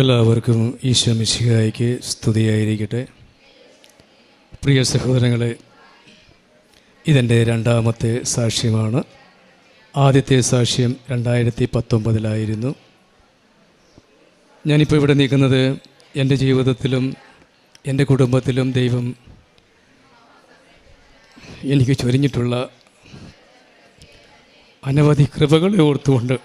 എല്ലാവർക്കും ഈശോ മിശിഹായിക്ക് സ്തുതിയായിരിക്കട്ടെ. പ്രിയ സഹോദരങ്ങളെ ഇതെന്റെ രണ്ടാമത്തെ സാക്ഷ്യമാണ്. ആദ്യത്തെ സാക്ഷ്യം രണ്ടായിരത്തി പത്തൊമ്പതിലായിരുന്നു ഞാനിപ്പോൾ ഇവിടെ നിൽക്കുന്നത് എന്റെ ജീവിതത്തിലും എന്റെ കുടുംബത്തിലും ദൈവം എനിക്ക് ചൊരിഞ്ഞിട്ടുള്ള അനവധി കൃപകളെ ഓർത്തുകൊണ്ട്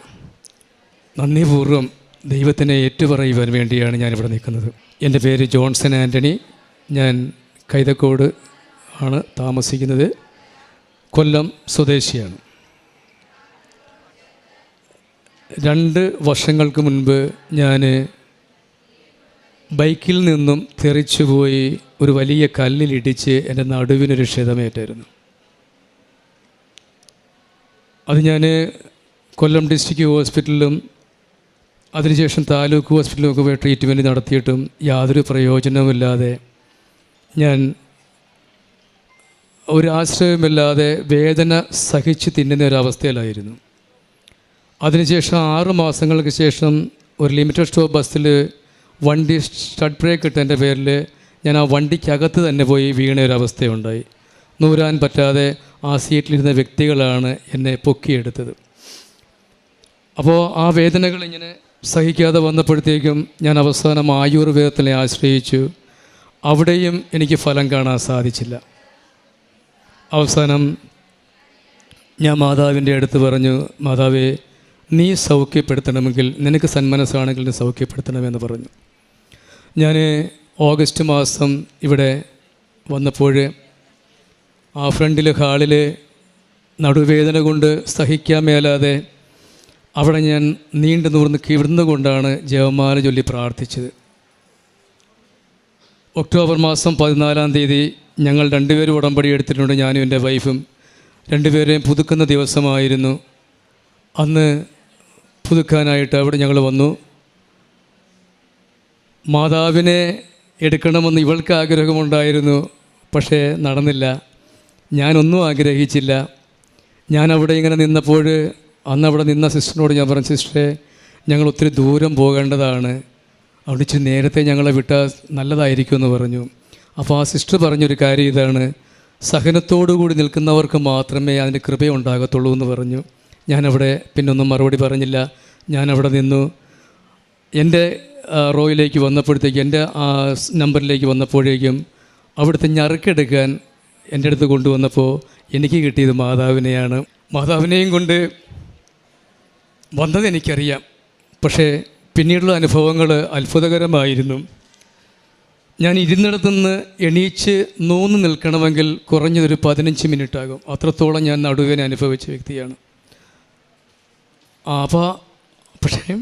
നന്ദിപൂർവം ദൈവത്തിനെ ഏറ്റുപറയുവാൻ വേണ്ടിയാണ് ഞാനിവിടെ നിൽക്കുന്നത്. എന്റെ പേര് ജോൺസൺ ആന്റണി. ഞാൻ കൈതക്കോട് ആണ് താമസിക്കുന്നത്. കൊല്ലം സ്വദേശിയാണ്. രണ്ട് വർഷങ്ങൾക്ക് മുൻപ് ഞാൻ ബൈക്കിൽ നിന്നും തെറിച്ചുപോയി ഒരു വലിയ കല്ലിലിടിച്ച് എന്റെ നടുവിനൊരു ക്ഷതമേറ്റായിരുന്നു. അത് ഞാൻ കൊല്ലം ഡിസ്ട്രിക്ട് ഹോസ്പിറ്റലിലും അതിനുശേഷം താലൂക്ക് ഹോസ്പിറ്റലിലൊക്കെ പോയി ട്രീറ്റ്മെന്റ് നടത്തിയിട്ടും യാതൊരു പ്രയോജനവുമില്ലാതെ ഞാൻ ഒരാശ്രയമില്ലാതെ വേദന സഹിച്ച് തിന്നുന്ന ഒരവസ്ഥയിലായിരുന്നു അതിനുശേഷം ആറ് മാസങ്ങൾക്ക് ശേഷം ഒരു ലിമിറ്റഡ് സ്റ്റോപ്പ് ബസ്സിൽ വണ്ടി സ്റ്റഡ് ബ്രേക്ക് ഇട്ടതിന്റെ പേരിൽ ഞാൻ ആ വണ്ടിക്കകത്ത് തന്നെ പോയി വീണ ഒരവസ്ഥയുണ്ടായി നൂരാൻ പറ്റാതെ ആ സീറ്റിലിരുന്ന വ്യക്തികളാണ് എന്നെ പൊക്കിയെടുത്തത്. അപ്പോൾ ആ വേദനകൾ ഇങ്ങനെ സഹിക്കാതെ വന്നപ്പോഴത്തേക്കും ഞാൻ അവസാനം ആയുർവേദത്തിനെ ആശ്രയിച്ചു. അവിടെയും എനിക്ക് ഫലം കാണാൻ സാധിച്ചില്ല. അവസാനം ഞാൻ മാതാവിന്റെ അടുത്ത് പറഞ്ഞു മാതാവേ നീ സൗഖ്യപ്പെടുത്തണമെങ്കിൽ നിനക്ക് സന്മനസ്സാണെങ്കിൽ നീ സൗഖ്യപ്പെടുത്തണമെന്ന് പറഞ്ഞു. ഞാൻ ഓഗസ്റ്റ് മാസം ഇവിടെ വന്നപ്പോൾ ആ ഫ്രണ്ടിലെ ഹാളിൽ നടുവേദന കൊണ്ട് സഹിക്കാൻ മേലാതെ അവിടെ ഞാൻ നീണ്ടു നൂർന്ന് കിവിടുന്നു കൊണ്ടാണ് ചൊല്ലി പ്രാർത്ഥിച്ചത്. ഒക്ടോബർ മാസം പതിനാലാം തീയതി ഞങ്ങൾ രണ്ടുപേരും ഉടമ്പടി എടുത്തിട്ടുണ്ട് ഞാനും എന്റെ വൈഫും. രണ്ടുപേരെയും പുതുക്കുന്ന ദിവസമായിരുന്നു. അന്ന് പുതുക്കാനായിട്ട് അവിടെ ഞങ്ങൾ വന്നു. മാതാവിനെ എടുക്കണമെന്ന് ഇവൾക്ക് ആഗ്രഹമുണ്ടായിരുന്നു പക്ഷേ നടന്നില്ല. ഞാനൊന്നും ആഗ്രഹിച്ചില്ല. ഞാൻ അവിടെ ഇങ്ങനെ നിന്നപ്പോൾ അന്ന് അവിടെ നിന്ന സിസ്റ്ററിനോട് ഞാൻ പറഞ്ഞു സിസ്റ്ററെ ഞങ്ങൾ ഒത്തിരി ദൂരം പോകേണ്ടതാണ്. അവിടെ ഇച്ചിരി നേരത്തെ ഞങ്ങളെ വിട്ടാൽ നല്ലതായിരിക്കും എന്ന് പറഞ്ഞു. അപ്പോൾ ആ സിസ്റ്റർ പറഞ്ഞൊരു കാര്യം ഇതാണ്. സഹനത്തോടു കൂടി നിൽക്കുന്നവർക്ക് മാത്രമേ അതിന് കൃപയുണ്ടാകത്തുള്ളൂ എന്ന് പറഞ്ഞു. ഞാനവിടെ പിന്നൊന്നും മറുപടി പറഞ്ഞില്ല. ഞാനവിടെ നിന്നു. എന്റെ റോയിലേക്ക് വന്നപ്പോഴത്തേക്ക് എന്റെ ആ നമ്പറിലേക്ക് വന്നപ്പോഴേക്കും അവിടുത്തെ ഞറുക്കെടുക്കാൻ എന്റെ അടുത്ത് കൊണ്ടുവന്നപ്പോൾ എനിക്ക് കിട്ടിയത് മാതാവിനെയാണ്. മാതാവിനെയും കൊണ്ട് വന്നത് എനിക്കറിയാം. പക്ഷേ പിന്നീടുള്ള അനുഭവങ്ങൾ അത്ഭുതകരമായിരുന്നു. ഞാൻ ഇരുന്നിടത്തുനിന്ന് എണീച്ച് നൂന്ന് നിൽക്കണമെങ്കിൽ കുറഞ്ഞതൊരു പതിനഞ്ച് മിനിറ്റ് ആകും അത്രത്തോളം ഞാൻ നടുവേന അനുഭവിച്ച വ്യക്തിയാണ്. അപ്പോൾ പക്ഷേ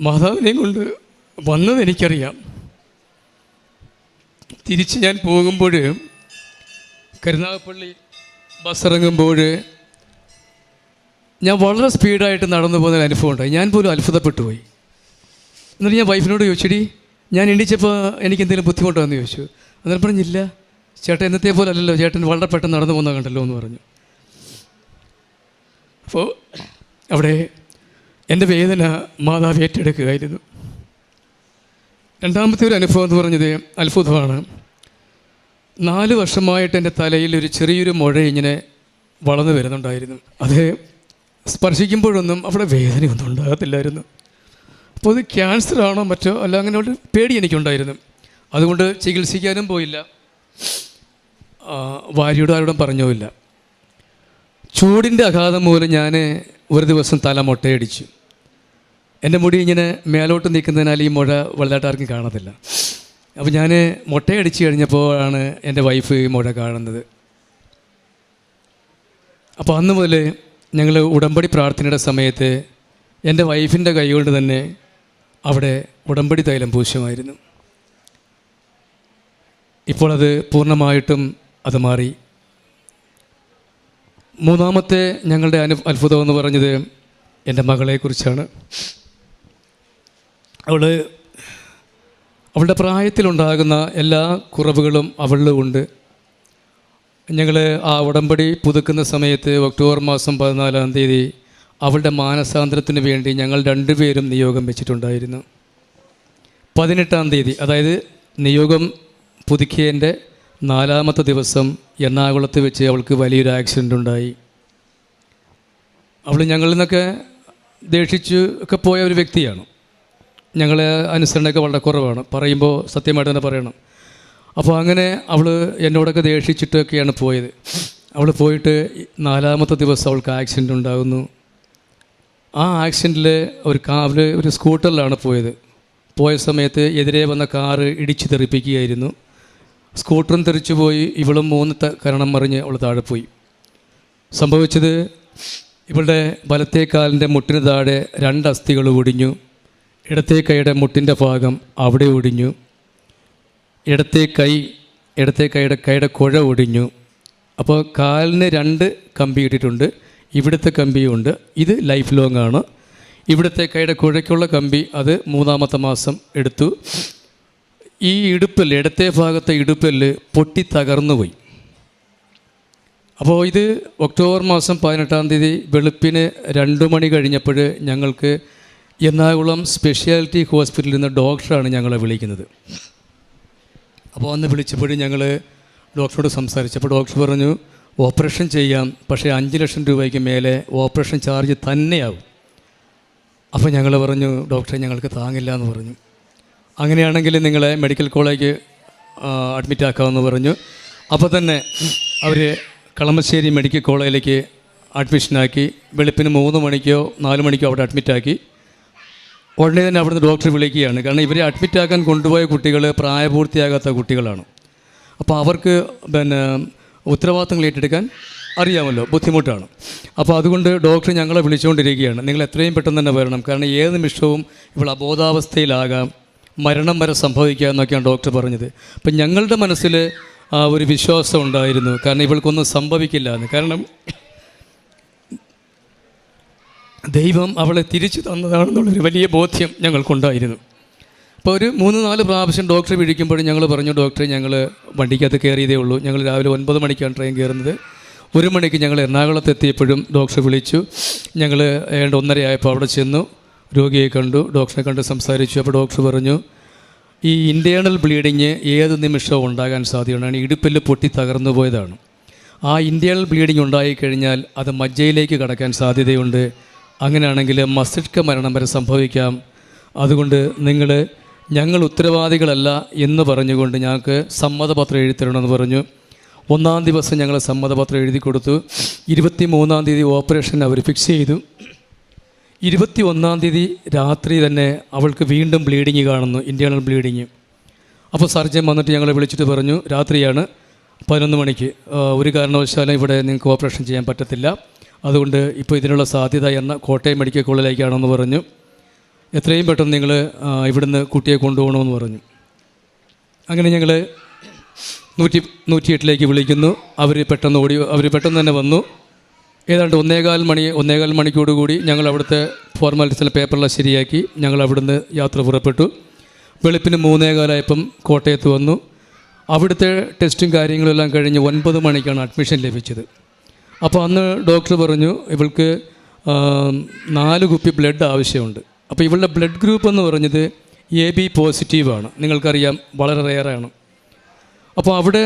മാതാവിനെയും കൊണ്ട് വന്നത് എനിക്കറിയാം. തിരിച്ച് ഞാൻ പോകുമ്പോൾ കരുനാഗപ്പള്ളി ബസ് ഇറങ്ങുമ്പോൾ ഞാൻ വളരെ സ്പീഡായിട്ട് നടന്നു പോകുന്ന അനുഭവം ഉണ്ടായി ഞാൻ പോലും അത്ഭുതപ്പെട്ടു പോയി എന്നിട്ട് ഞാൻ വൈഫിനോട് ചോദിച്ചടി ഞാൻ എണീച്ചപ്പോൾ എനിക്ക് എന്തെങ്കിലും ബുദ്ധിമുട്ടാണെന്ന് ചോദിച്ചു. അന്നേരം പറഞ്ഞില്ല. ചേട്ടൻ എന്നത്തെ പോലെ അല്ലല്ലോ ചേട്ടൻ വളരെ പെട്ടെന്ന് നടന്നു പോകുന്ന കണ്ടല്ലോ എന്ന് പറഞ്ഞു. അപ്പോൾ അവിടെ എന്റെ വേദന മാതാവ് ഏറ്റെടുക്കുകയായിരുന്നു. രണ്ടാമത്തെ ഒരു അനുഭവം എന്ന് പറഞ്ഞത് അത്ഭുതമാണ്. നാല് വർഷമായിട്ട് എന്റെ തലയിൽ ഒരു ചെറിയൊരു മുഴ ഇങ്ങനെ വളർന്നു വരുന്നുണ്ടായിരുന്നു. അത് സ്പർശിക്കുമ്പോഴൊന്നും അവിടെ വേദനയൊന്നും ഉണ്ടാകത്തില്ലായിരുന്നു. അപ്പോൾ അത് ക്യാൻസറാണോ മറ്റോ? അല്ല അങ്ങനെ ഒരു പേടി എനിക്കുണ്ടായിരുന്നു. അതുകൊണ്ട് ചികിത്സിക്കാനും പോയില്ല. ഭാര്യയോട് ആരോടും പറഞ്ഞുമില്ല. ചൂടിന്റെ അഘാതം മൂലം ഞാൻ ഒരു ദിവസം തല മുട്ടയടിച്ചു. എന്റെ മുടി ഇങ്ങനെ മേലോട്ട് നിൽക്കുന്നതിനാൽ ഈ മുഴ വലുതായിട്ട് ആർക്കും കാണത്തില്ല. അപ്പോൾ ഞാൻ മുട്ടയടിച്ച് കഴിഞ്ഞപ്പോഴാണ് എന്റെ വൈഫ് ഈ മുഴ കാണുന്നത്. അപ്പോൾ അന്ന് മുതൽ ഞങ്ങൾ ഉടമ്പടി പ്രാർത്ഥനയുടെ സമയത്ത് എന്റെ വൈഫിന്റെ കൈകൊണ്ട് തന്നെ അവിടെ ഉടമ്പടി തൈലം പൂശ്യമായിരുന്നു ഇപ്പോൾ അത് പൂർണമായിട്ടും അത് മാറി. മൂന്നാമത്തെ ഞങ്ങളുടെ അനു അത്ഭുതം എന്ന് പറഞ്ഞത് എന്റെ മകളെക്കുറിച്ചാണ്. അവൾ അവളുടെ പ്രായത്തിലുണ്ടാകുന്ന എല്ലാ കുറവുകളും അവളിലുണ്ട്. ഞങ്ങൾ ആ ഉടമ്പടി പുതുക്കുന്ന സമയത്ത് ഒക്ടോബർ മാസം പതിനാലാം തീയതി അവളുടെ മാനസാന്തരത്തിന് വേണ്ടി ഞങ്ങൾ രണ്ടുപേരും നിയോഗം വെച്ചിട്ടുണ്ടായിരുന്നു. പതിനെട്ടാം തീയതി അതായത് നിയോഗം പുതുക്കിയതിന്റെ നാലാമത്തെ ദിവസം എറണാകുളത്ത് വെച്ച് അവൾക്ക് വലിയൊരു ആക്സിഡന്റ് ഉണ്ടായി. അവൾ ഞങ്ങളിൽ നിന്നൊക്കെ ദേഷിച്ച് ഒക്കെ പോയ ഒരു വ്യക്തിയാണ്. ഞങ്ങളെ അനുസരണയൊക്കെ വളരെ കുറവാണ്. പറയുമ്പോൾ സത്യമായിട്ട് തന്നെ പറയണം. അപ്പോൾ അങ്ങനെ അവൾ എന്നോടൊക്കെ ദേഷിച്ചിട്ടൊക്കെയാണ് പോയത്. അവൾ പോയിട്ട് നാലാമത്തെ ദിവസം അവൾക്ക് ആക്സിഡന്റ് ഉണ്ടാകുന്നു. ആ ആക്സിഡന്റിൽ ഒരു കാറിൽ ഒരു സ്കൂട്ടറിലാണ് പോയത്. പോയ സമയത്ത് എതിരെ വന്ന കാറ് ഇടിച്ചു തെറിപ്പിക്കുകയായിരുന്നു. സ്കൂട്ടറും തെറിച്ചു പോയി. ഇവളും മൂന്ന് കരണം മറിഞ്ഞ് അവൾ താഴെ പോയി. സംഭവിച്ചത് ഇവളുടെ വലത്തേക്കാലിന്റെ മുട്ടിന് താഴെ രണ്ട് അസ്ഥികൾ ഒടിഞ്ഞു. ഇടത്തെ കൈയുടെ മുട്ടിന്റെ ഭാഗം അവിടെ ഒടിഞ്ഞു. ഇടത്തേ കൈ ഇടത്തെ കൈയുടെ കൈയുടെ കുഴ ഒടിഞ്ഞു. അപ്പോൾ കാലിന് രണ്ട് കമ്പി ഇട്ടിട്ടുണ്ട്. ഇവിടുത്തെ കമ്പിയുണ്ട് ഇത് ലൈഫ് ലോങ് ആണ്. ഇവിടുത്തെ കൈയുടെ കുഴയ്ക്കുള്ള കമ്പി അത് മൂന്നാമത്തെ മാസം എടുത്തു. ഈ ഇടുപ്പല്ല് ഇടത്തെ ഭാഗത്തെ ഇടുപ്പല്ല് പൊട്ടി തകർന്നു പോയി. അപ്പോൾ ഇത് ഒക്ടോബർ മാസം പതിനെട്ടാം തീയതി വെളുപ്പിന് രണ്ട് മണി കഴിഞ്ഞപ്പോൾ ഞങ്ങൾക്ക് എറണാകുളം സ്പെഷ്യാലിറ്റി ഹോസ്പിറ്റലിൽ നിന്ന് ഡോക്ടറാണ് ഞങ്ങളെ വിളിക്കുന്നത്. അപ്പോൾ അന്ന് വിളിച്ചപ്പോഴും ഞങ്ങൾ ഡോക്ടറോട് സംസാരിച്ചപ്പോൾ ഡോക്ടർ പറഞ്ഞു ഓപ്പറേഷൻ ചെയ്യാം പക്ഷേ അഞ്ച് ലക്ഷം രൂപയ്ക്ക് മേലെ ഓപ്പറേഷൻ ചാർജ് തന്നെയാവും. അപ്പോൾ ഞങ്ങൾ പറഞ്ഞു ഡോക്ടറെ ഞങ്ങൾക്ക് താങ്ങില്ല എന്ന് പറഞ്ഞു. അങ്ങനെയാണെങ്കിൽ നിങ്ങളെ മെഡിക്കൽ കോളേജ് അഡ്മിറ്റ് ആക്കാമെന്ന് പറഞ്ഞു. അപ്പോൾ തന്നെ അവർ കളമശ്ശേരി മെഡിക്കൽ കോളേജിലേക്ക് അഡ്മിഷനാക്കി വെളുപ്പിന് മൂന്ന് മണിക്കോ നാല് മണിക്കോ അവിടെ അഡ്മിറ്റാക്കി. ഉടനെ തന്നെ അവിടുന്ന് ഡോക്ടർ വിളിക്കുകയാണ്. കാരണം ഇവരെ അഡ്മിറ്റാക്കാൻ കൊണ്ടുപോയ കുട്ടികൾ പ്രായപൂർത്തിയാകാത്ത കുട്ടികളാണ്. അപ്പോൾ അവർക്ക് പിന്നെ ഉത്തരവാദിത്തങ്ങൾ ഏറ്റെടുക്കാൻ അറിയാമല്ലോ ബുദ്ധിമുട്ടാണ്. അപ്പോൾ അതുകൊണ്ട് ഡോക്ടർ ഞങ്ങളെ വിളിച്ചുകൊണ്ടിരിക്കുകയാണ്. നിങ്ങൾ എത്രയും പെട്ടെന്ന് തന്നെ വരണം. കാരണം ഏത് നിമിഷവും ഇവൾ അബോധാവസ്ഥയിലാകാം മരണം വരെ സംഭവിക്കുക എന്നൊക്കെയാണ് ഡോക്ടർ പറഞ്ഞത്. അപ്പം ഞങ്ങളുടെ മനസ്സിൽ ഒരു വിശ്വാസം ഉണ്ടായിരുന്നു. കാരണം ഇവൾക്കൊന്നും സംഭവിക്കില്ല എന്ന്. കാരണം ദൈവം അവളെ തിരിച്ചു തന്നതാണെന്നുള്ളൊരു വലിയ ബോധ്യം ഞങ്ങൾക്കുണ്ടായിരുന്നു. അപ്പോൾ ഒരു മൂന്ന് നാല് പ്രാവശ്യം ഡോക്ടറെ വിളിക്കുമ്പോൾ ഞങ്ങൾ പറഞ്ഞു ഡോക്ടറെ ഞങ്ങൾ വണ്ടിക്കകത്ത് കയറിയതേ ഉള്ളൂ. ഞങ്ങൾ രാവിലെ ഒൻപത് മണിക്കാണ് ട്രെയിൻ കയറുന്നത്. ഒരു മണിക്ക് ഞങ്ങൾ എറണാകുളത്ത് എത്തിയപ്പോഴും ഡോക്ടറെ വിളിച്ചു. ഞങ്ങൾ ഏണ്ട ഒന്നരയായപ്പോൾ അവിടെ ചെന്നു. രോഗിയെ കണ്ടു. ഡോക്ടറെ കണ്ട് സംസാരിച്ചു. അപ്പോൾ ഡോക്ടർ പറഞ്ഞു ഈ ഇന്റേർണൽ ബ്ലീഡിങ് ഏത് നിമിഷവും ഉണ്ടാകാൻ സാധ്യതയാണ് ഇടുപ്പല്ല് പൊട്ടി തകർന്നു പോയതാണ്. ആ ഇന്റേർണൽ ബ്ലീഡിങ് ഉണ്ടായിക്കഴിഞ്ഞാൽ അത് മജ്ജയിലേക്ക് കടക്കാൻ സാധ്യതയുണ്ട്. അങ്ങനെയാണെങ്കിൽ മസ്തിഷ്ക മരണം വരെ സംഭവിക്കാം. അതുകൊണ്ട് നിങ്ങൾ ഞങ്ങൾ ഉത്തരവാദികളല്ല എന്ന് പറഞ്ഞുകൊണ്ട് ഞങ്ങൾക്ക് സമ്മതപത്രം എഴുതിത്തരണമെന്ന് പറഞ്ഞു. ഒന്നാം ദിവസം ഞങ്ങൾ സമ്മതപത്രം എഴുതി കൊടുത്തു ഇരുപത്തി മൂന്നാം തീയതി ഓപ്പറേഷൻ അവർ ഫിക്സ് ചെയ്തു. ഇരുപത്തി ഒന്നാം തീയതി രാത്രി തന്നെ അവൾക്ക് വീണ്ടും ബ്ലീഡിങ് കാണുന്നു ഇന്റേണൽ ബ്ലീഡിങ്. അപ്പോൾ സർജൻ വന്നിട്ട് ഞങ്ങളെ വിളിച്ചിട്ട് പറഞ്ഞു രാത്രിയാണ് പതിനൊന്ന് മണിക്ക്. ഒരു കാരണവശാലും ഇവിടെ നിങ്ങൾക്ക് ഓപ്പറേഷൻ ചെയ്യാൻ പറ്റത്തില്ല. അതുകൊണ്ട് ഇപ്പോൾ ഇതിനുള്ള സാധ്യത എന്ന കോട്ടയം മെഡിക്കൽ കോളേജിലേക്കാണെന്ന് പറഞ്ഞു. എത്രയും പെട്ടെന്ന് നിങ്ങൾ ഇവിടുന്ന് കുട്ടിയെ കൊണ്ടുപോകണമെന്ന് പറഞ്ഞു. അങ്ങനെ ഞങ്ങൾ നൂറ്റി നൂറ്റിയെട്ടിലേക്ക് വിളിക്കുന്നു. അവർ പെട്ടെന്ന് ഓടി അവർ പെട്ടെന്ന് തന്നെ വന്നു. ഏതാണ്ട് ഒന്നേകാൽ മണി ഒന്നേകാൽ മണിക്കോടുകൂടി ഞങ്ങൾ അവിടുത്തെ ഫോർമാലിറ്റീസിലെ പേപ്പറെല്ലാം ശരിയാക്കി ഞങ്ങൾ അവിടുന്ന് യാത്ര പുറപ്പെട്ടു. വെളുപ്പിന് മൂന്നേകാലായപ്പം കോട്ടയത്ത് വന്നു. അവിടുത്തെ ടെസ്റ്റും കാര്യങ്ങളെല്ലാം കഴിഞ്ഞ് ഒൻപത് മണിക്കാണ് അഡ്മിഷൻ ലഭിച്ചത്. അപ്പോൾ അന്ന് ഡോക്ടർ പറഞ്ഞു ഇവൾക്ക് നാല് കുപ്പി ബ്ലഡ് ആവശ്യമുണ്ട്. അപ്പോൾ ഇവളുടെ ബ്ലഡ് ഗ്രൂപ്പ് എന്ന് പറഞ്ഞത് എ ബി പോസിറ്റീവാണ് നിങ്ങൾക്കറിയാം വളരെ റെയറാണ്. അപ്പോൾ അവിടെ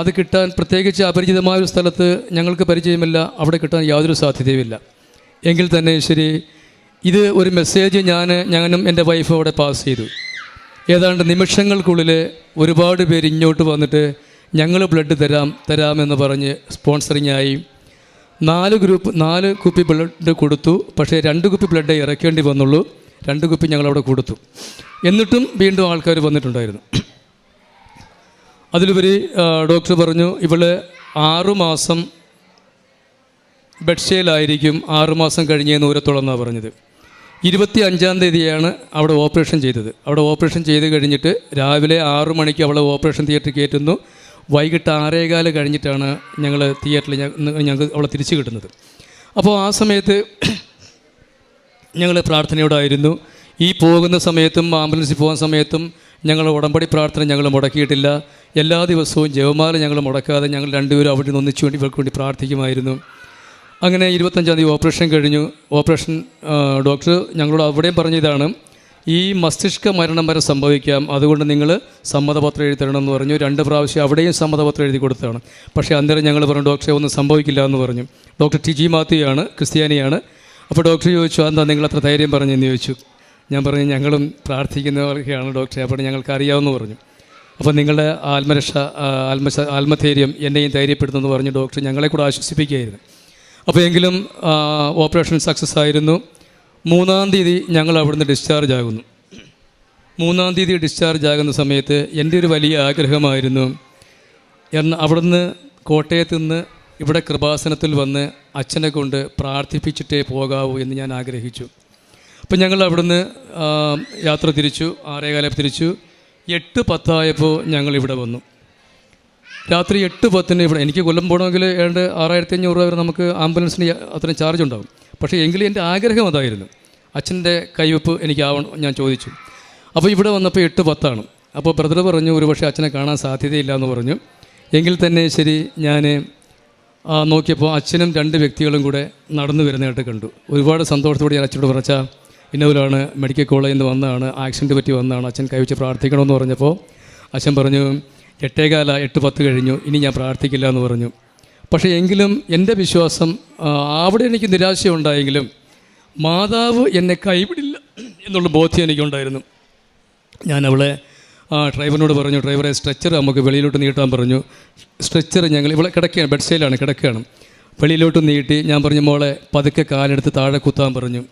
അത് കിട്ടാൻ പ്രത്യേകിച്ച് അപരിചിതമായ ഒരു സ്ഥലത്ത് ഞങ്ങൾക്ക് പരിചയമില്ല അവിടെ കിട്ടാൻ യാതൊരു സാധ്യതയുമില്ല. എങ്കിൽ തന്നെ ശരി ഇത് ഒരു മെസ്സേജ് ഞാൻ ഞാനും എന്റെ വൈഫും അവിടെ പാസ് ചെയ്തു. ഏതാണ്ട് നിമിഷങ്ങൾക്കുള്ളിൽ ഒരുപാട് പേര് ഇങ്ങോട്ട് വന്നിട്ട് ഞങ്ങൾ ബ്ലഡ് തരാം തരാമെന്ന് പറഞ്ഞ് സ്പോൺസറിങ് ആയി നാല് ഗ്രൂപ്പ് നാല് കുപ്പി ബ്ലഡ് കൊടുത്തു. പക്ഷേ രണ്ട് കുപ്പി ബ്ലഡ് ഇറക്കേണ്ടി വന്നുള്ളൂ. രണ്ട് കുപ്പി ഞങ്ങളവിടെ കൊടുത്തു. എന്നിട്ടും വീണ്ടും ആൾക്കാർ വന്നിട്ടുണ്ടായിരുന്നു. അതിലുപരി ഡോക്ടർ പറഞ്ഞു ഇവൾ ആറുമാസം ബെഡ്ഷയിലായിരിക്കും ആറുമാസം കഴിഞ്ഞേന്ന് ഊരത്തോളെന്നാണ് പറഞ്ഞത്. ഇരുപത്തി അഞ്ചാം തീയതിയാണ് അവിടെ ഓപ്പറേഷൻ ചെയ്തത്. അവിടെ ഓപ്പറേഷൻ ചെയ്ത് കഴിഞ്ഞിട്ട് രാവിലെ ആറു മണിക്ക് അവളെ ഓപ്പറേഷൻ തിയേറ്ററിൽ കയറ്റുന്നു. വൈകിട്ട് ആറേകാൽ കഴിഞ്ഞിട്ടാണ് ഞങ്ങൾ തിയേറ്ററിൽ ഞങ്ങൾക്ക് അവളെ തിരിച്ചു കിട്ടുന്നത്. അപ്പോൾ ആ സമയത്ത് ഞങ്ങൾ പ്രാർത്ഥനയോടായിരുന്നു. ഈ പോകുന്ന സമയത്തും ആംബുലൻസിൽ പോകുന്ന സമയത്തും ഞങ്ങൾ ഉടമ്പടി പ്രാർത്ഥന ഞങ്ങൾ മുടക്കിയിട്ടില്ല. എല്ലാ ദിവസവും ജവമാല ഞങ്ങൾ മുടക്കാതെ ഞങ്ങൾ രണ്ടുപേരും അവിടെ നിന്ന് ഒന്നിച്ചു വേണ്ടി ഇവർക്ക് വേണ്ടി പ്രാർത്ഥിക്കുമായിരുന്നു. അങ്ങനെ ഇരുപത്തഞ്ചാം തീയതി ഓപ്പറേഷൻ കഴിഞ്ഞു. ഓപ്പറേഷൻ ഡോക്ടർ ഞങ്ങളോട് അവിടെയും പറഞ്ഞതാണ്. ഈ മസ്തിഷ്ക മരണം വരെ സംഭവിക്കാം. അതുകൊണ്ട് നിങ്ങൾ സമ്മതപത്രം എഴുതി തരണം എന്ന് പറഞ്ഞു. രണ്ട് പ്രാവശ്യം അവിടെയും സമ്മതപത്രം എഴുതി കൊടുത്തതാണ്. പക്ഷേ അന്നേരം ഞങ്ങൾ പറഞ്ഞു ഡോക്ടറെ ഒന്നും സംഭവിക്കില്ല എന്ന് പറഞ്ഞു. ഡോക്ടർ ടി ജി മാത്യുയാണ് ക്രിസ്ത്യാനിയാണ്. അപ്പോൾ ഡോക്ടർ ചോദിച്ചു എന്താ നിങ്ങൾ അത്ര ധൈര്യം പറഞ്ഞെന്ന് ചോദിച്ചു. ഞാൻ പറഞ്ഞു ഞങ്ങളും പ്രാർത്ഥിക്കുന്നവർക്കാണ് ഡോക്ടറെ അപ്പോൾ ഞങ്ങൾക്ക് അറിയാമെന്ന് പറഞ്ഞു. അപ്പോൾ നിങ്ങളുടെ ആത്മരക്ഷ ആത്മ ആത്മധൈര്യം എന്നെയും ധൈര്യപ്പെടുത്തുമെന്ന് പറഞ്ഞു ഡോക്ടർ ഞങ്ങളെ കൂടെ ആശ്വസിപ്പിക്കുകയായിരുന്നു. അപ്പോൾ എങ്കിലും ഓപ്പറേഷൻ സക്സസ് ആയിരുന്നു. മൂന്നാം തീയതി ഞങ്ങൾ അവിടുന്ന് ഡിസ്ചാർജ് ആകുന്നു. മൂന്നാം തീയതി ഡിസ്ചാർജ് ആകുന്ന സമയത്ത് എന്റെ ഒരു വലിയ ആഗ്രഹമായിരുന്നു എന്ന അവിടുന്ന് കോട്ടയത്ത് നിന്ന് ഇവിടെ കൃപാസനത്തിൽ വന്ന് അച്ഛനെ കൊണ്ട് പ്രാർത്ഥിപ്പിച്ചിട്ടേ പോകാവൂ എന്ന് ഞാൻ ആഗ്രഹിച്ചു. അപ്പം ഞങ്ങൾ അവിടുന്ന് യാത്ര തിരിച്ചു ആറേകാലം തിരിച്ചു. എട്ട് പത്തായപ്പോൾ ഞങ്ങൾ ഇവിടെ വന്നു. രാത്രി എട്ട് പത്തിന് ഇവിടെ എനിക്ക് കൊല്ലം പോകണമെങ്കിൽ ഏതാണ്ട് ആറായിരത്തി അഞ്ഞൂറ് രൂപ വരെ നമുക്ക് ആംബുലൻസിന് അത്രയും ചാർജ് ഉണ്ടാകും പക്ഷേ എങ്കിലും എന്റെ ആഗ്രഹം അതായിരുന്നു. അച്ഛന്റെ കൈവപ്പ് എനിക്ക് ആവണം ഞാൻ ചോദിച്ചു. അപ്പോൾ ഇവിടെ വന്നപ്പോൾ എട്ട് പത്താണ്. അപ്പോൾ ബ്രദർ പറഞ്ഞു ഒരു പക്ഷേ അച്ഛനെ കാണാൻ സാധ്യതയില്ല എന്ന് പറഞ്ഞു. എങ്കിൽ തന്നെ ശരി ഞാൻ നോക്കിയപ്പോൾ അച്ഛനും രണ്ട് വ്യക്തികളും കൂടെ നടന്നു വരുന്നതായിട്ട് കണ്ടു. ഒരുപാട് സന്തോഷത്തോടെ ഞാൻ അച്ഛനോട് പറഞ്ഞാൽ ഇന്നവരാണ് മെഡിക്കൽ കോളേജിൽ നിന്ന് വന്നതാണ് ആക്സിഡന്റ് പറ്റി വന്നതാണ് അച്ഛൻ കൈവച്ച് പ്രാർത്ഥിക്കണമെന്ന് പറഞ്ഞപ്പോൾ അച്ഛൻ പറഞ്ഞു എട്ടേകാല എട്ട് പത്ത് കഴിഞ്ഞു ഇനി ഞാൻ പ്രാർത്ഥിക്കില്ല എന്ന് പറഞ്ഞു. പക്ഷേ എങ്കിലും എന്റെ വിശ്വാസം അവിടെ എനിക്ക് നിരാശയുണ്ടായെങ്കിലും മാതാവ് എന്നെ കൈവിടില്ല എന്നുള്ള ബോധ്യം എനിക്കുണ്ടായിരുന്നു. ഞാൻ അവളെ ആ ഡ്രൈവറിനോട് പറഞ്ഞു ഡ്രൈവറെ സ്ട്രെച്ചർ നമുക്ക് വെളിയിലോട്ട് നീട്ടാൻ പറഞ്ഞു. സ്ട്രെച്ചർ ഞങ്ങൾ ഇവിടെ കിടക്കുകയാണ് ബെഡ് സൈഡിലാണ് കിടക്കുകയാണ്. വെളിയിലോട്ട് നീട്ടി ഞാൻ പറഞ്ഞു മോളെ പതുക്കെ കാലെടുത്ത് താഴെ കുത്താൻ പറഞ്ഞു.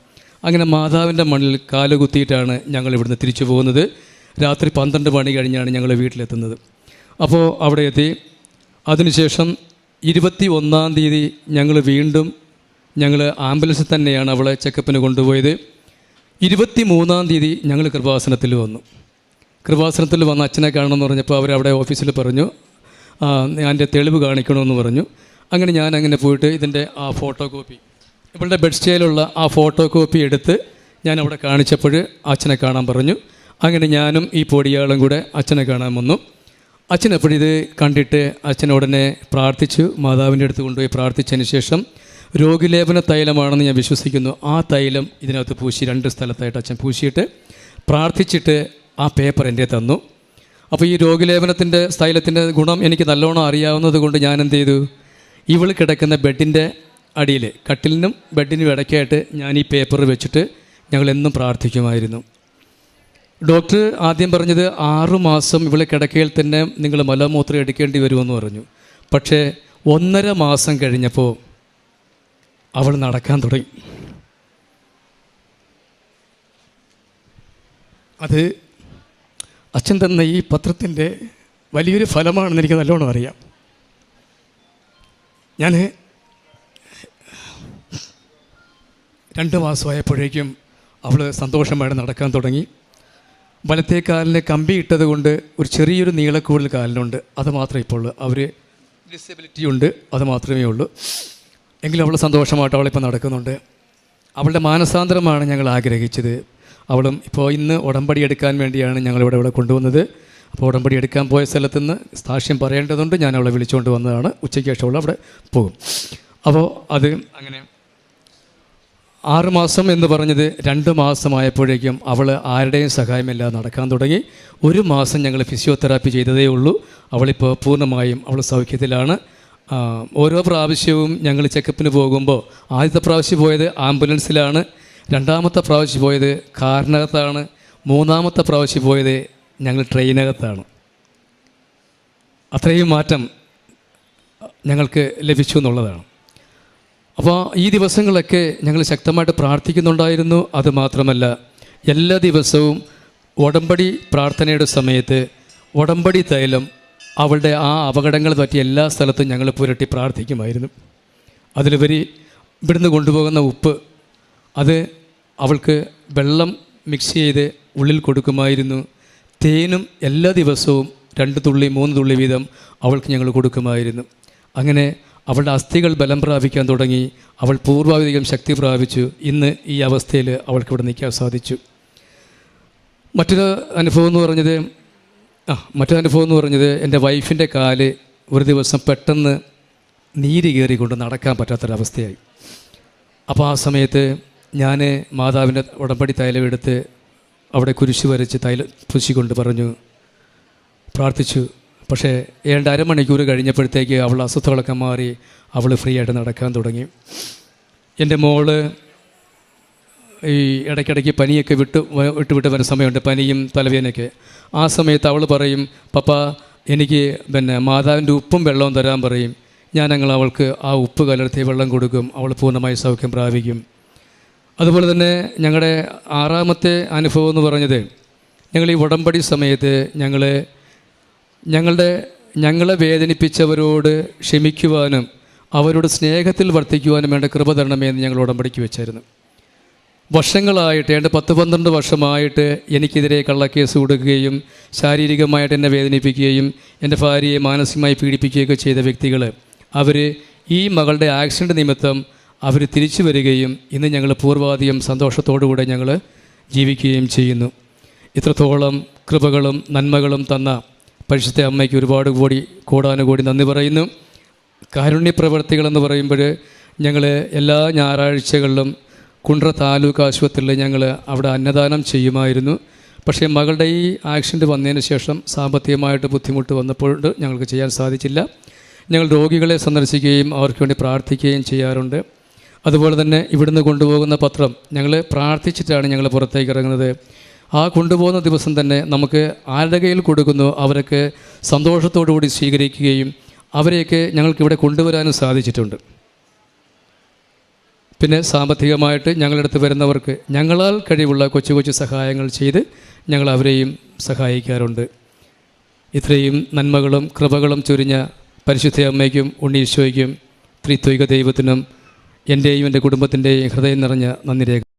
അങ്ങനെ മാതാവിന്റെ മണ്ണിൽ കാൽ കുത്തിയിട്ടാണ് ഞങ്ങൾ ഇവിടുന്ന് തിരിച്ചു പോകുന്നത്. രാത്രി പന്ത്രണ്ട് മണി കഴിഞ്ഞാണ് ഞങ്ങൾ വീട്ടിലെത്തുന്നത്. അപ്പോൾ അവിടെ എത്തി. അതിനുശേഷം ഇരുപത്തി ഒന്നാം തീയതി ഞങ്ങൾ വീണ്ടും ഞങ്ങൾ ആംബുലൻസിൽ തന്നെയാണ് അവളെ ചെക്കപ്പിന് കൊണ്ടുപോയത്. ഇരുപത്തി മൂന്നാം തീയതി ഞങ്ങൾ കൃപാസനത്തിൽ വന്നു. കൃപാസനത്തിൽ വന്ന അച്ഛനെ കാണണമെന്ന് പറഞ്ഞപ്പോൾ അവരവിടെ ഓഫീസിൽ പറഞ്ഞു എന്റെ തെളിവ് കാണിക്കണമെന്ന് പറഞ്ഞു. അങ്ങനെ ഞാൻ അങ്ങനെ പോയിട്ട് ഇതിന്റെ ആ ഫോട്ടോ കോപ്പി ഇവളുടെ ബെഡ് സ്റ്റേയിലുള്ള ആ ഫോട്ടോ കോപ്പി എടുത്ത് ഞാൻ അവിടെ കാണിച്ചപ്പോൾ അച്ഛനെ കാണാൻ പറഞ്ഞു. അങ്ങനെ ഞാനും ഈ പൊടിയാളും കൂടെ അച്ഛനെ കാണാൻ വന്നു. അച്ഛൻ എപ്പോഴിത് കണ്ടിട്ട് അച്ഛൻ ഉടനെ പ്രാർത്ഥിച്ചു. മാതാവിന്റെ അടുത്ത് കൊണ്ടുപോയി പ്രാർത്ഥിച്ചതിന് ശേഷം രോഗിലേപന തൈലമാണെന്ന് ഞാൻ വിശ്വസിക്കുന്നു. ആ തൈലം ഇതിനകത്ത് പൂശി രണ്ട് സ്ഥലത്തായിട്ട് അച്ഛൻ പൂശിയിട്ട് പ്രാർത്ഥിച്ചിട്ട് ആ പേപ്പർ എന്റെ തന്നു. അപ്പോൾ ഈ രോഗിലേപനത്തിന്റെ തൈലത്തിന്റെ ഗുണം എനിക്ക് നല്ലോണം അറിയാവുന്നത് കൊണ്ട് ഞാൻ എന്ത് ചെയ്തു? ഇവൾ കിടക്കുന്ന ബെഡിന്റെ അടിയിൽ കട്ടിലിനും ബെഡിനും ഇടയ്ക്കായിട്ട് ഞാൻ ഈ പേപ്പർ വെച്ചിട്ട് ഞങ്ങളെന്നും പ്രാർത്ഥിക്കുമായിരുന്നു. ഡോക്ടർ ആദ്യം പറഞ്ഞത് ആറു മാസം ഇവളെ കിടക്കയിൽ തന്നെ നിങ്ങൾ മലമൂത്രം എടുക്കേണ്ടി വരുമെന്ന് പറഞ്ഞു. പക്ഷേ ഒന്നര മാസം കഴിഞ്ഞപ്പോൾ അവൾ നടക്കാൻ തുടങ്ങി. അത് അച്ഛൻ തന്ന ഈ പത്രത്തിന്റെ വലിയൊരു ഫലമാണെന്ന് എനിക്ക് നല്ലോണം അറിയാം. ഞാൻ രണ്ട് മാസമായപ്പോഴേക്കും അവൾ സന്തോഷമായിട്ട് നടക്കാൻ തുടങ്ങി. വലത്തേ കാലിന് കമ്പി ഇട്ടത് കൊണ്ട് ഒരു ചെറിയൊരു നീളക്കൂടൽ കാലിനുണ്ട്. അത് മാത്രമേ ഇപ്പോൾ ഉള്ളൂ അവർ ഡിസബിലിറ്റി ഉണ്ട്. അത് മാത്രമേ ഉള്ളൂ. എങ്കിലും അവൾ സന്തോഷമായിട്ട് അവളിപ്പോൾ നടക്കുന്നുണ്ട്. അവളുടെ മാനസാന്തരമാണ് ഞങ്ങൾ ആഗ്രഹിച്ചത്. അവളും ഇപ്പോൾ ഇന്ന് ഉടമ്പടി എടുക്കാൻ വേണ്ടിയാണ് ഞങ്ങളിവിടെ ഇവിടെ കൊണ്ടുവന്നത്. അപ്പോൾ ഉടമ്പടി എടുക്കാൻ പോയ സ്ഥലത്ത് നിന്ന് സാക്ഷ്യം പറയേണ്ടതുണ്ട്. ഞാൻ അവളെ വിളിച്ചുകൊണ്ട് വന്നതാണ്. ഉച്ചയ്ക്ക് ശേഷം അവൾ അവിടെ പോകും. അപ്പോൾ അത് അങ്ങനെ ആറ് മാസം എന്ന് പറഞ്ഞത് രണ്ട് മാസമായപ്പോഴേക്കും അവൾ ആരുടെയും സഹായമില്ലാതെ നടക്കാൻ തുടങ്ങി. ഒരു മാസം ഞങ്ങൾ ഫിസിയോതെറാപ്പി ചെയ്തതേ ഉള്ളൂ. അവളിപ്പോൾ പൂർണമായും അവൾ സൗഖ്യത്തിലാണ്. ഓരോ പ്രാവശ്യവും ഞങ്ങൾ ചെക്കപ്പിന് പോകുമ്പോൾ ആദ്യത്തെ പ്രാവശ്യം പോയത് ആംബുലൻസിലാണ്. രണ്ടാമത്തെ പ്രാവശ്യം പോയത് കാറിനകത്താണ്. മൂന്നാമത്തെ പ്രാവശ്യം പോയത് ഞങ്ങൾ ട്രെയിനകത്താണ്. അത്രയും മാറ്റം ഞങ്ങൾക്ക് ലഭിച്ചു എന്നുള്ളതാണ്. അപ്പോൾ ഈ ദിവസങ്ങളൊക്കെ ഞങ്ങൾ ശക്തമായിട്ട് പ്രാർത്ഥിക്കുന്നുണ്ടായിരുന്നു. അത് മാത്രമല്ല എല്ലാ ദിവസവും ഉടമ്പടി പ്രാർത്ഥനയുടെ സമയത്ത് ഉടമ്പടി തൈലം അവളുടെ ആ അപകടങ്ങൾ പറ്റി എല്ലാ സ്ഥലത്തും ഞങ്ങൾ പുരട്ടി പ്രാർത്ഥിക്കുമായിരുന്നു. അതിലുപരി ഇവിടുന്ന് കൊണ്ടുപോകുന്ന ഉപ്പ് അത് അവൾക്ക് വെള്ളം മിക്സ് ചെയ്ത് ഉള്ളിൽ കൊടുക്കുമായിരുന്നു. തേനും എല്ലാ ദിവസവും രണ്ട് തുള്ളി മൂന്ന് തുള്ളി വീതം അവൾക്ക് ഞങ്ങൾ കൊടുക്കുമായിരുന്നു. അങ്ങനെ അവളുടെ അസ്ഥികൾ ബലം പ്രാപിക്കാൻ തുടങ്ങി. അവൾ പൂർവാധികം ശക്തി പ്രാപിച്ചു. ഇന്ന് ഈ അവസ്ഥയിൽ അവൾക്ക് ഇവിടെ നിൽക്കാൻ സാധിച്ചു. മറ്റൊരു അനുഭവം എന്ന് പറഞ്ഞത് ആ മറ്റൊരു അനുഭവം എന്ന് പറഞ്ഞത് എന്റെ വൈഫിന്റെ കാൽ ഒരു ദിവസം പെട്ടെന്ന് നീര് കയറിക്കൊണ്ട് നടക്കാൻ പറ്റാത്തൊരവസ്ഥയായി. അപ്പോൾ ആ സമയത്ത് ഞാൻ മാതാവിന്റെ ഉടമ്പടി തൈലമെടുത്ത് അവിടെ കുരിശ് വരച്ച് തൈല പൂശിക്കൊണ്ട് പറഞ്ഞു പ്രാർത്ഥിച്ചു പക്ഷേ ഏണ്ട അരമണിക്കൂർ കഴിഞ്ഞപ്പോഴത്തേക്ക് അവൾ അസ്വസ്ഥകളൊക്കെ മാറി അവൾ ഫ്രീ ആയിട്ട് നടക്കാൻ തുടങ്ങി. എന്റെ മോൾ ഈ ഇടയ്ക്കിടയ്ക്ക് പനിയൊക്കെ വിട്ട് വിട്ട് വിട്ട് വരുന്ന സമയമുണ്ട് പനിയും തലവേദനയൊക്കെ. ആ സമയത്ത് അവൾ പറയും പപ്പ എനിക്ക് പിന്നെ മാതാവിന്റെ ഉപ്പും വെള്ളവും തരാൻ പറയും. ഞാൻ ഞങ്ങൾ അവൾക്ക് ആ ഉപ്പ് കലർത്തി വെള്ളം കൊടുക്കും അവൾ പൂർണമായി സൗഖ്യം പ്രാപിക്കും. അതുപോലെ തന്നെ ഞങ്ങളുടെ ആറാമത്തെ അനുഭവം എന്ന് പറഞ്ഞത് ഞങ്ങൾ ഈ ഉടമ്പടി സമയത്ത് ഞങ്ങൾ ഞങ്ങളുടെ ഞങ്ങളെ വേദനിപ്പിച്ചവരോട് ക്ഷമിക്കുവാനും അവരോട് സ്നേഹത്തിൽ വർത്തിക്കുവാനും വേണ്ട കൃപ തരണമേ എന്ന് ഞങ്ങൾ ഉടമ്പടിക്ക് വെച്ചായിരുന്നു. വർഷങ്ങളായിട്ട് ഏതാണ്ട് പത്ത് പന്ത്രണ്ട് വർഷമായിട്ട് എനിക്കെതിരെ കള്ളക്കേസ് കൊടുക്കുകയും ശാരീരികമായിട്ട് എന്നെ വേദനിപ്പിക്കുകയും എന്റെ ഭാര്യയെ മാനസികമായി പീഡിപ്പിക്കുകയൊക്കെ ചെയ്ത വ്യക്തികൾ അവർ ഈ മകളുടെ ആക്സിഡന്റ് നിമിത്തം അവർ തിരിച്ചു വരികയും ഇന്ന് ഞങ്ങൾ പൂർവാധികം സന്തോഷത്തോടുകൂടെ ഞങ്ങൾ ജീവിക്കുകയും ചെയ്യുന്നു. ഇത്രത്തോളം കൃപകളും നന്മകളും തന്ന പരിശുദ്ധ അമ്മയ്ക്ക് ഒരുപാട് കൂടി കൂടാനുകൂടി നന്ദി പറയുന്നു. കാരുണ്യ പ്രവർത്തികളെന്ന് പറയുമ്പോൾ ഞങ്ങൾ എല്ലാ ഞായറാഴ്ചകളിലും കുണ്ട്ര താലൂക്ക് ആശുപത്രിയിൽ ഞങ്ങൾ അവിടെ അന്നദാനം ചെയ്യുമായിരുന്നു. പക്ഷേ മകളുടെ ഈ ആക്സിഡന്റ് വന്നതിന് ശേഷം സാമ്പത്തികമായിട്ട് ബുദ്ധിമുട്ട് വന്നപ്പോൾ ഞങ്ങൾക്ക് ചെയ്യാൻ സാധിച്ചില്ല. ഞങ്ങൾ രോഗികളെ സന്ദർശിക്കുകയും അവർക്ക് വേണ്ടി പ്രാർത്ഥിക്കുകയും ചെയ്യാറുണ്ട്. അതുപോലെ തന്നെ ഇവിടുന്ന് കൊണ്ടുപോകുന്ന പത്രം ഞങ്ങൾ പ്രാർത്ഥിച്ചിട്ടാണ് ഞങ്ങൾ പുറത്തേക്ക് ഇറങ്ങുന്നത്. ആ കൊണ്ടുപോകുന്ന ദിവസം തന്നെ നമുക്ക് ആരുടെ കയ്യിൽ കൊടുക്കുന്നു അവരൊക്കെ സന്തോഷത്തോടു കൂടി സ്വീകരിക്കുകയും അവരെയൊക്കെ ഞങ്ങൾക്കിവിടെ കൊണ്ടുവരാനും സാധിച്ചിട്ടുണ്ട്. പിന്നെ സാമ്പത്തികമായിട്ട് ഞങ്ങളുടെ അടുത്ത് വരുന്നവർക്ക് ഞങ്ങളാൽ കഴിവുള്ള കൊച്ചു കൊച്ചു സഹായങ്ങൾ ചെയ്ത് ഞങ്ങൾ അവരെയും സഹായിക്കാറുണ്ട്. ഇത്രയും നന്മകളും കൃപകളും ചൊരിഞ്ഞ പരിശുദ്ധ അമ്മയ്ക്കും ഉണ്ണീശോയ്ക്കും ത്രിത്വിക ദൈവത്തിനും എന്റെയും എന്റെ കുടുംബത്തിന്റെയും ഹൃദയം നിറഞ്ഞ നന്ദി രേഖ